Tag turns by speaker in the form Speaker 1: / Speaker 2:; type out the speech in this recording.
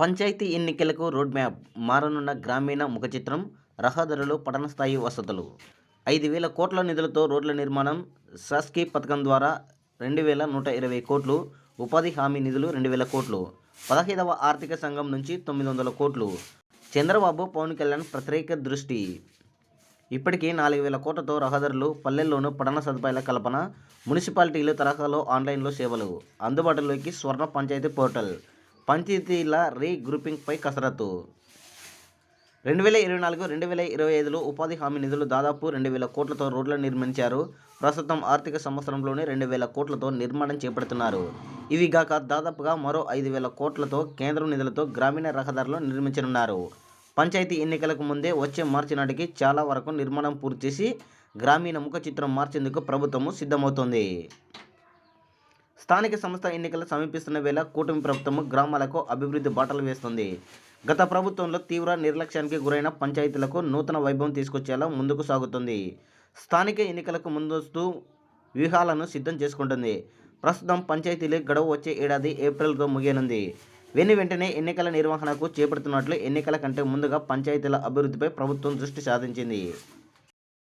Speaker 1: పంచాయతీ ఎన్నికలకు road map మారనున్న గ్రామీణ ముఖచిత్రం రహదారులు పట్టణ స్థాయి వసతులు. ఐదు వేల కోట్ల నిధులతో రోడ్ల నిర్మాణం శాస్కీ పథకం ద్వారా రెండు వేల నూట ఇరవై కోట్లు ఉపాధి హామీ నిధులు రెండు వేల కోట్లు పదహైదవ ఆర్థిక సంఘం నుంచి తొమ్మిది వందల కోట్లు. చంద్రబాబు పవన్ కళ్యాణ్ ప్రత్యేక దృష్టి. ఇప్పటికీ నాలుగు వేల కోట్లతో రహదారులు పల్లెల్లోనూ పట్టణ సదుపాయాల కల్పన మున్సిపాలిటీలు తరహాలో ఆన్లైన్లో సేవలు. అందుబాటులోకి స్వర్ణ పంచాయతీ పోర్టల్. పంచాయతీల రీ గ్రూపింగ్పై కసరత్తు. రెండు వేల ఇరవై నాలుగు రెండు వేల ఇరవై ఐదులో ఉపాధి హామీ నిధులు దాదాపు రెండు వేల కోట్లతో రోడ్లను నిర్మించారు. ప్రస్తుతం ఆర్థిక సంవత్సరంలోనే రెండు వేల కోట్లతో నిర్మాణం చేపడుతున్నారు. ఇవి గాక దాదాపుగా మరో ఐదు వేల కోట్లతో కేంద్రం నిధులతో గ్రామీణ రహదారులు నిర్మించనున్నారు. పంచాయతీ ఎన్నికలకు ముందే వచ్చే మార్చి నాటికి చాలా వరకు నిర్మాణం పూర్తి చేసి గ్రామీణ ముఖ చిత్రం మార్చేందుకు ప్రభుత్వము సిద్ధమవుతోంది. స్థానిక సంస్థ ఎన్నికలు సమీపిస్తున్న వేళ కూటమి ప్రభుత్వము గ్రామాలకు అభివృద్ధి బాటలు వేస్తుంది. గత ప్రభుత్వంలో తీవ్ర నిర్లక్ష్యానికి గురైన పంచాయతీలకు నూతన వైభవం తీసుకొచ్చేలా ముందుకు సాగుతుంది. స్థానిక ఎన్నికలకు ముందస్తు వ్యూహాలను సిద్ధం చేసుకుంటుంది. ప్రస్తుతం పంచాయతీలు గడువు వచ్చే ఏడాది ఏప్రిల్తో ముగియనుంది. వెను వెంటనే ఎన్నికల నిర్వహణకు చేపడుతున్నట్లు ఎన్నికల కంటే ముందుగా పంచాయతీల అభివృద్ధిపై ప్రభుత్వం దృష్టి సాధించింది.